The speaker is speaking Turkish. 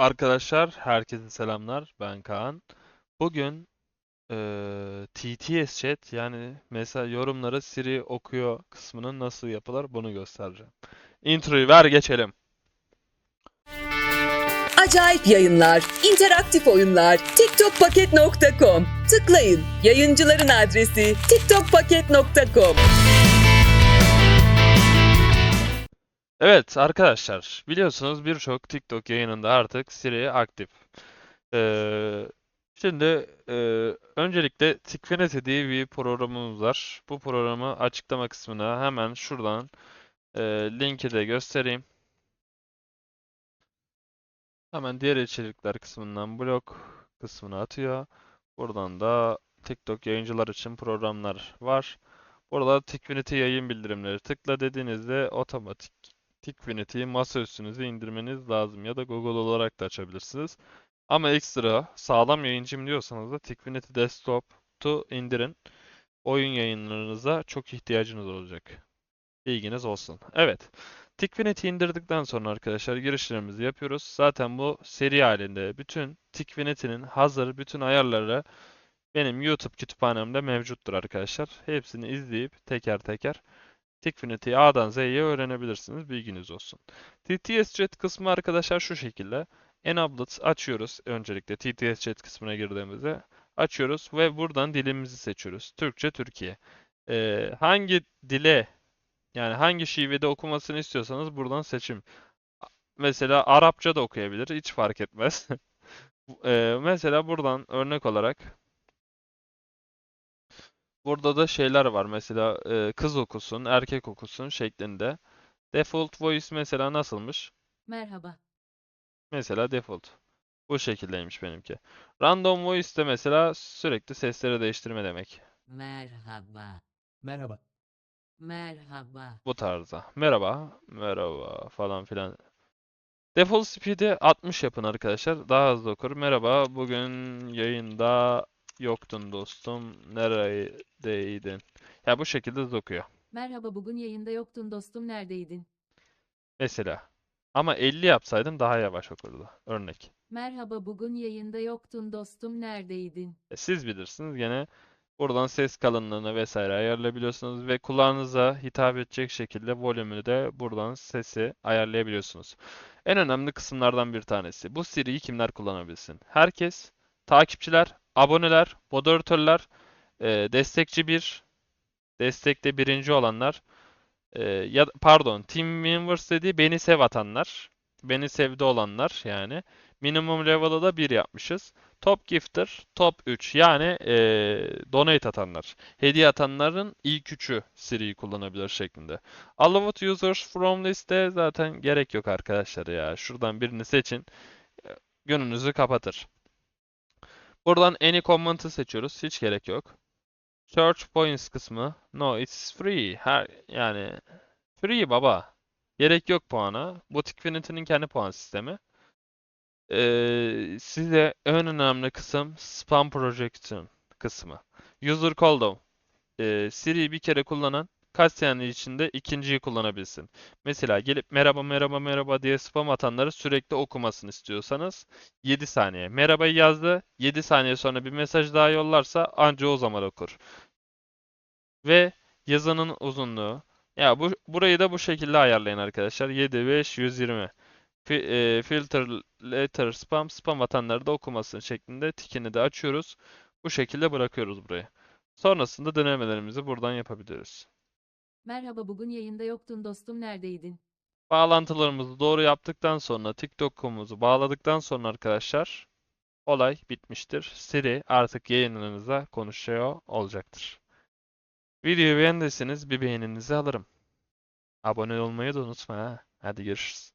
Arkadaşlar, herkese selamlar. Ben Kaan. Bugün eee, TTS Chat yani mesela yorumları Siri okuyor kısmının nasıl yapılır bunu göstereceğim. Introyu ver geçelim. Acayip yayınlar, interaktif oyunlar, tiktokpaket.com. Tıklayın. Yayıncıların adresi tiktokpaket.com. Evet arkadaşlar biliyorsunuz birçok TikTok yayınında artık Siri aktif. Eee, şimdi eee, öncelikle Tikfinity diye bir programımız var. Bu programı açıklama kısmına hemen şuradan eee, linki de göstereyim. Hemen diğer içerikler kısmından blog kısmına atıyor. Buradan da TikTok yayıncılar için programlar var. Burada Tikfinity yayın bildirimleri tıkla dediğinizde otomatik Tikfinity'yi masa üstünüze indirmeniz lazım ya da Google olarak da açabilirsiniz. Ama ekstra sağlam yayıncım diyorsanız da Tikfinity Desktop'u indirin. Oyun yayınlarınıza çok ihtiyacınız olacak. Bilginiz olsun. Evet. Tikfinity indirdikten sonra arkadaşlar girişlerimizi yapıyoruz. Zaten bu seri halinde bütün Tikfinity'nin hazır bütün ayarları benim YouTube kütüphanemde mevcuttur arkadaşlar. Hepsini izleyip teker teker Tikfinity'yi A'dan Z'ye öğrenebilirsiniz. Bilginiz olsun. TTS Chat kısmı arkadaşlar şu şekilde. Enablet açıyoruz öncelikle TTS Chat kısmına girdiğimizde. Açıyoruz ve buradan dilimizi seçiyoruz. Türkçe, Türkiye. Ee, hangi dile yani hangi şivede okumasını istiyorsanız buradan seçim. Mesela Arapça da okuyabilir. Hiç fark etmez. Ee, mesela buradan örnek olarak burada da şeyler var. Mesela e, kız okusun, erkek okusun şeklinde. Default voice mesela nasılmış? Merhaba. Mesela default. Bu şekildeymiş benimki. Random voice de mesela sürekli sesleri değiştirme demek. Merhaba. Merhaba. Merhaba. Bu tarzda. Merhaba, merhaba falan filan. Default speed'i 60 yapın arkadaşlar. Daha hızlı okur. Merhaba, bugün yayında yoktun dostum. Neredeydin? Ya bu şekilde hızlı okuyor. Merhaba bugün yayında yoktun dostum neredeydin? Mesela. Ama 50 yapsaydım daha yavaş okurdu. Örnek. Merhaba bugün yayında yoktun dostum neredeydin? E, Siz bilirsiniz. Gene buradan ses kalınlığını vesaire ayarlayabiliyorsunuz ve kulağınıza hitap edecek şekilde volümünü de buradan sesi ayarlayabiliyorsunuz. En önemli kısımlardan bir tanesi. Bu Siri'yi kimler kullanabilsin? Herkes, takipçiler, aboneler, moderatörler, e, destekçi bir, destekte birinci olanlar, e, ya pardon, team members dediği beni sev atanlar, beni sevdi olanlar yani. Minimum level'ı da 1 yapmışız. Top gifter, top 3 yani eee donate atanlar. Hediye atanların ilk üçü Siri'yi kullanabilir şeklinde. Allowed users from liste zaten gerek yok arkadaşlar ya. Şuradan birini seçin. e, Gönlünüzü kapatır. Buradan any comment'ı seçiyoruz. Hiç gerek yok. Search points kısmı. No, it's free. Her yani free baba. Gerek yok puana. Bu Tikfinity'nin kendi puan sistemi. Ee, size en önemli kısım spam projection kısmı. User call down. Ee, Siri'yi bir kere kullanan kaç saniye içinde ikinciyi kullanabilsin. Mesela gelip merhaba merhaba merhaba diye spam atanları sürekli okumasını istiyorsanız 7 saniye. Merhabayı yazdı. 7 saniye sonra bir mesaj daha yollarsa anca o zaman okur. Ve yazının uzunluğu. Ya bu burayı da bu şekilde ayarlayın arkadaşlar. 7 5 120. Fi- e, filter letter spam spam atanları da okumasın şeklinde tikini de açıyoruz. Bu şekilde bırakıyoruz buraya. Sonrasında denemelerimizi buradan yapabiliriz. Merhaba bugün yayında yoktun dostum neredeydin? Bağlantılarımızı doğru yaptıktan sonra TikTok'umuzu bağladıktan sonra arkadaşlar olay bitmiştir. Siri artık yayınlarınıza konuşuyor olacaktır. Videoyu beğendiyseniz bir beğeninizi alırım. Abone olmayı da unutma ha. Hadi görüşürüz.